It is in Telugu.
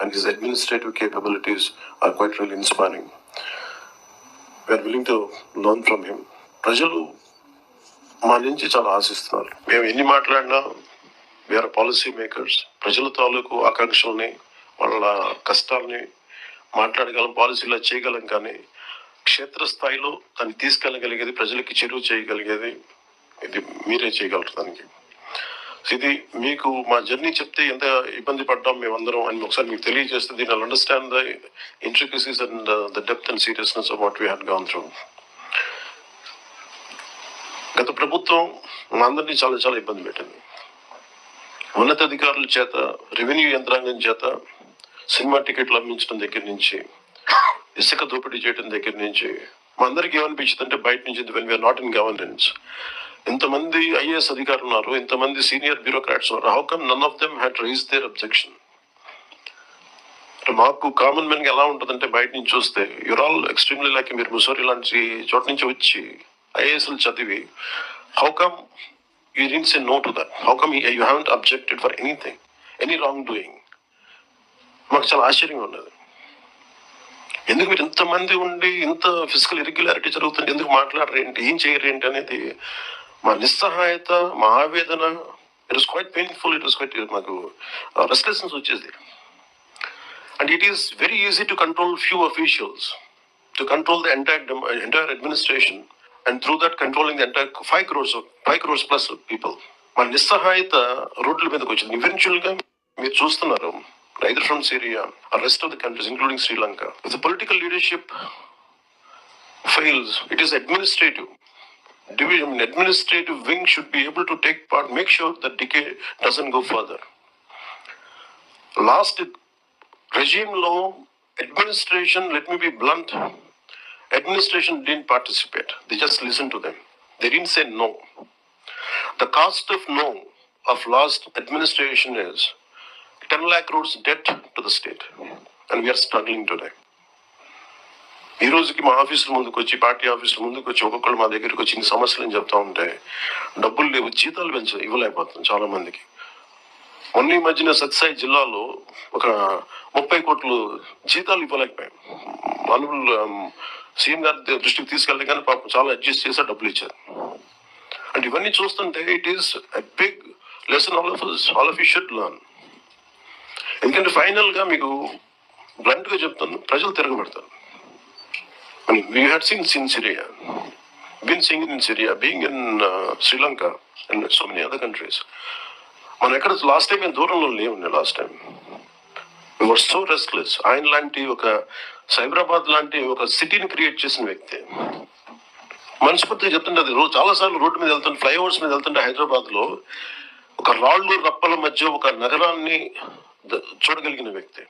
and his administrative capabilities are quite really inspiring. We are willing to learn from him. ప్రజలు మా నుంచి చాలా ఆశిస్తున్నారు మేము ఎన్ని మాట్లాడినా వేరే పాలసీ మేకర్స్ ప్రజల తాలూకు ఆకాంక్షల్ని వాళ్ళ కష్టాల్ని మాట్లాడగలం పాలసీలో చేయగలం కానీ క్షేత్రస్థాయిలో దాన్ని తీసుకెళ్ళగలిగేది ప్రజలకి చెరువు చేయగలిగేది ఇది మీరే చేయగలరు దానికి ఇది మీకు మా జర్నీ చెప్తే ఎంత ఇబ్బంది పడ్డాం మేమందరం అని ఒకసారి మీకు తెలియజేస్తే దీని understand the intricacies and the depth and seriousness of what we had gone through గత ప్రభుత్వం మా అందరినీ చాలా చాలా ఇబ్బంది పెట్టింది. ఉన్నతాధికారుల చేత రెవెన్యూ యంత్రాంగం చేత సినిమా టికెట్లు అమ్మించడం దగ్గర నుంచి ఇసుక దోపిడీ చేయడం దగ్గర నుంచి మా అందరికి ఏమనిపించింది అంటే బయట నుంచి when we are not in governance ఇంతమంది ఐఏఎస్ అధికారులు ఉన్నారు ఇంతమంది సీనియర్ బ్యూరోక్రాట్స్ ఉన్నారు. How come none of them had raise their objection మాకు కామన్ మెన్ ఎలా ఉంటుందంటే బయట నుంచి చూస్తే యువర్ ఆల్ ఎక్స్ట్రీమ్లీ లైక్ మీరు ముసోరి లాంటి చోట నుంచి వచ్చి ఐఏఎస్లు చదివి how come you reins a no to that how come you haven't objected for anything any wrong doing మాకు చాలా ఆశ్చర్యంగా ఉన్నది. ఎందుకు మీరు ఇంతమంది ఉండి ఇంత ఫిజికల్ ఇరెగ్యులారిటీ జరుగుతుంది ఎందుకు మాట్లాడరు ఏంటి ఏం చేయరేంటి అనేది మా నిస్సహాయత మా ఆవేదన it is quite painful it is quite మాకు రెస్లెస్నెస్ వచ్చేది. And it is very easy to control few officials to control the entire entire administration and through that controlling the entire five crores five crores plus people మన నిస్సహాయత రోడ్ల మీదకి వచ్చింది. ఈవెన్చువల్గా మీరు చూస్తున్నారు either from Syria rest of the countries including Sri Lanka the political leadership fails it is administrative Division, administrative wing should be able to take part, make sure that decay doesn't go further. Last regime law, administration, let me be blunt, administration didn't participate. They just listened to them. They didn't say no. The cost of no of last administration is 10 lakh crores debt to the state. And we are struggling today. ఈ రోజుకి మా ఆఫీసుల ముందుకు వచ్చి పార్టీ ఆఫీసుల ముందుకు వచ్చి ఒక్కొక్కరు మా దగ్గరికి వచ్చి ఇన్ని సమస్యలు అని చెప్తా ఉంటే డబ్బులు లేవు జీతాలు పెంచ ఇవ్వలేకపోతున్నాం చాలా మందికి. మొన్న ఈ మధ్యన సత్సాయి జిల్లాలో ఒక ముప్పై కోట్లు జీతాలు ఇవ్వలేకపోయాం. అనుగులు సీఎం గారి దృష్టికి తీసుకెళ్ళి కానీ పాపం చాలా అడ్జస్ట్ చేసి డబ్బులు ఇచ్చారు. అంటే ఇవన్నీ చూస్తుంటే it is a big lesson all of all of you should learn ఎందుకంటే ఫైనల్గా మీకు బ్లంట్గా చెప్తాను ప్రజలు తిరగబడతారు. We had seen in Syria in sing in Syria uh, in Sri Lanka and so many other countries మనం ఎక్కడ లాస్ట్ టైం మేము దూరంలో లేవు last time were so restless ఆయన లాంటి ఒక సైబరాబాద్ లాంటి ఒక సిటీని క్రియేట్ చేసిన వ్యక్తి. మనస్ఫూర్తిగా చెప్తుంటే అది రోజు చాలా సార్లు రోడ్డు మీద వెళ్తుంటే ఫ్లైఓవర్స్ మీద వెళ్తుంటే హైదరాబాద్లో ఒక రాళ్ళు రప్పల మధ్య ఒక నగరాన్ని చూడగలిగిన వ్యక్తి.